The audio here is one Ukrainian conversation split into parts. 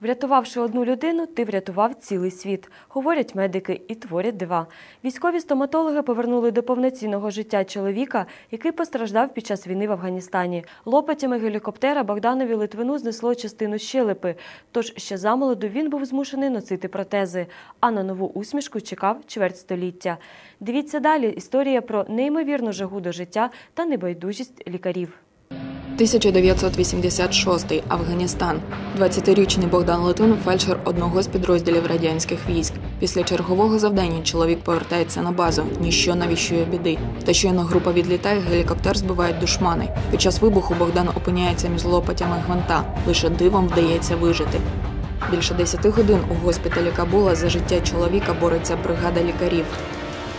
Врятувавши одну людину, ти врятував цілий світ, говорять медики і творять дива. Військові стоматологи повернули до повноцінного життя чоловіка, який постраждав під час війни в Афганістані. Лопатями гелікоптера Богданові Литвину знесло частину щелепи, тож ще замолоду він був змушений носити протези, а на нову усмішку чекав чверть століття. Дивіться далі історія про неймовірну жагу до життя та небайдужість лікарів. 1986 Афганістан. 20-річний Богдан Литвин – фельдшер одного з підрозділів радянських військ. Після чергового завдання чоловік повертається на базу. Ніщо навіщує біди. Та щойно група відлітає, гелікоптер збивають душмани. Під час вибуху Богдан опиняється між лопатями гвинта. Лише дивом вдається вижити. Більше 10 годин у госпіталі Кабула за життя чоловіка бореться бригада лікарів.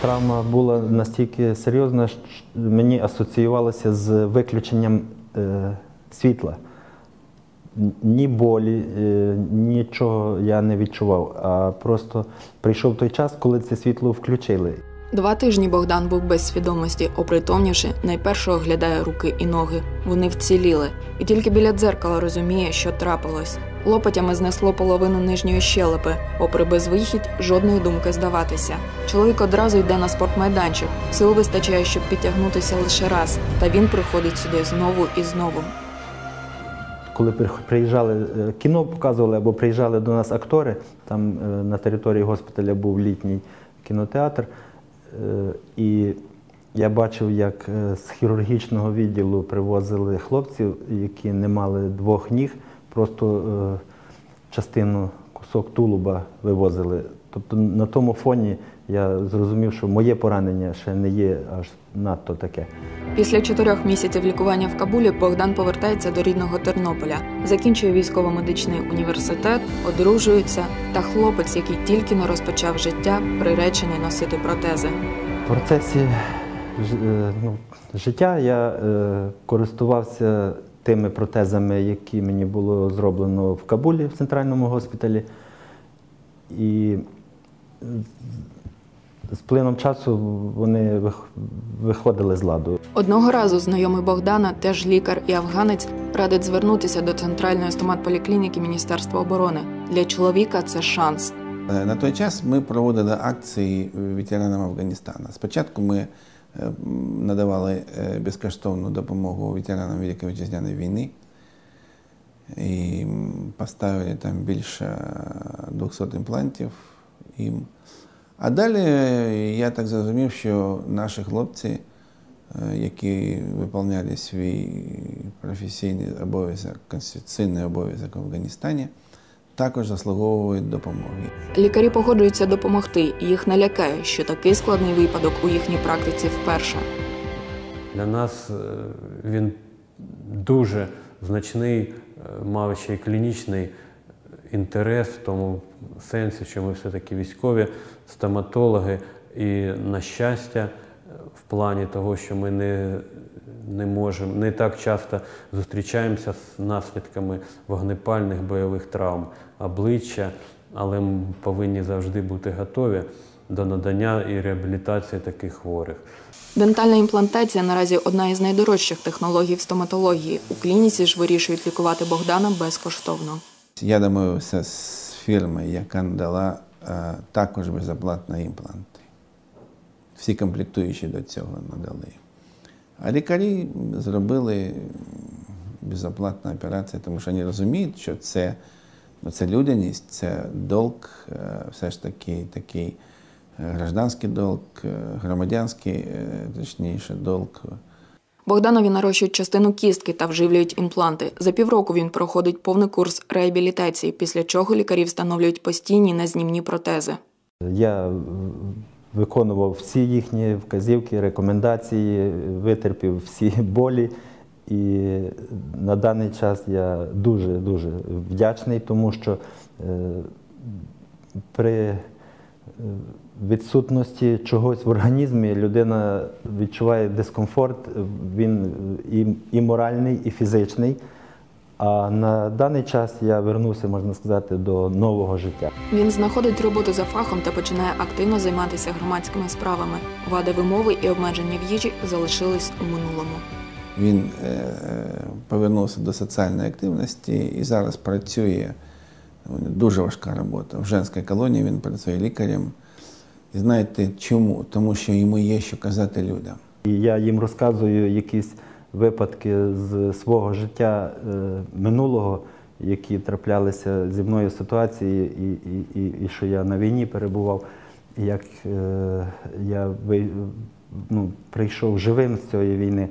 Травма була настільки серйозна, що мені асоціювалося з виключенням світла. Ні болі, е, нічого я не відчував. А просто прийшов той час, коли це світло включили. Два тижні Богдан був без свідомості, опритомнівши, найперше оглядає руки і ноги. Вони вціліли, і тільки біля дзеркала розуміє, що трапилось. Лопатями знесло половину нижньої щелепи. Попри безвихідь, жодної думки здаватися. Чоловік одразу йде на спортмайданчик. Сил вистачає, щоб підтягнутися лише раз, та він приходить сюди знову і знову. Коли при- приїжджали, е, кіно показували або приїжджали до нас актори, там е, на території госпіталя був літній кінотеатр, е, і я бачив, як з хірургічного відділу привозили хлопців, які не мали двох ніг, просто е, частину, кусок тулуба вивозили. Тобто на тому фоні я зрозумів, що моє поранення ще не є аж надто таке. Після чотирьох місяців лікування в Кабулі Богдан повертається до рідного Тернополя, закінчує військово-медичний університет, одружується, та хлопець, який тільки не розпочав життя, приречений носити протези. В процесі е, ну, життя я е, користувався тими протезами, які мені було зроблено в Кабулі в центральному госпіталі. І з плином часу вони виходили з ладу. Одного разу знайомий Богдана, теж лікар і афганець, радить звернутися до центральної стоматполіклініки Міністерства оборони. Для чоловіка це шанс. Е, На той час ми проводили акції ветеранам Афганістану. Спочатку ми надавали е, безкоштовну допомогу ветеранам Великої Вітчизняної війни і поставили там більше 200 імплантів їм. А далі е, я так зрозумів, що наші хлопці, е, які виконували свій професійний обов'язок, конституційний обов'язок в Афганістані, також заслуговують допомоги. Лікарі погоджуються допомогти. Їх не лякає, що такий складний випадок у їхній практиці вперше. Для нас е, він дуже значний, е, мав ще й клінічний інтерес в тому сенсі, що ми все-таки військові стоматологи, і на щастя, е, в плані того, що ми не, не можемо, не так часто зустрічаємося з наслідками вогнепальних бойових травм обличчя, але ми повинні завжди бути готові до надання і реабілітації таких хворих. Дентальна імплантація наразі одна із найдорожчих технологій в стоматології. У клініці ж вирішують лікувати Богдана безкоштовно. Я домовився з фірмою, яка надала е, також безоплатно імпланти. Всі комплектуючі до цього надали. А лікарі зробили безоплатну операцію, тому що вони розуміють, що це, ну, це людяність, це долг, е, все ж таки такий е, гражданський долг, е, громадянський, точніше, долг. Богданові нарощують частину кістки та вживлюють імпланти. За півроку він проходить повний курс реабілітації, після чого лікарі встановлюють постійні назнімні протези. Я виконував всі їхні вказівки, рекомендації, витерпів всі болі. І на даний час я дуже-дуже вдячний, тому що е, при е, відсутності чогось в організмі людина відчуває дискомфорт, він і, і моральний, і фізичний. А на даний час я вернувся, можна сказати, до нового життя. Він знаходить роботу за фахом та починає активно займатися громадськими справами. Вади вимови і обмеження в їжі залишились у минулому. Він е, повернувся до соціальної активності і зараз працює Дуже важка робота. В женській колонії він працює лікарем. І знаєте чому? Тому що йому є що казати людям. І я їм розказую якісь випадки з свого життя е, минулого, які траплялися зі мною ситуації, і, і, і, і що я на війні перебував, як е, я ну, прийшов живим з цієї війни.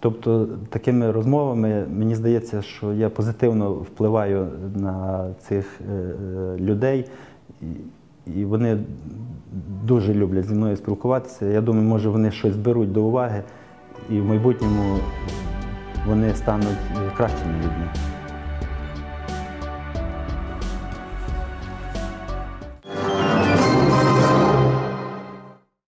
Тобто такими розмовами мені здається, що я позитивно впливаю на цих е, людей, і вони дуже люблять зі мною спілкуватися. Я думаю, може вони щось беруть до уваги, і в майбутньому вони стануть кращими людьми.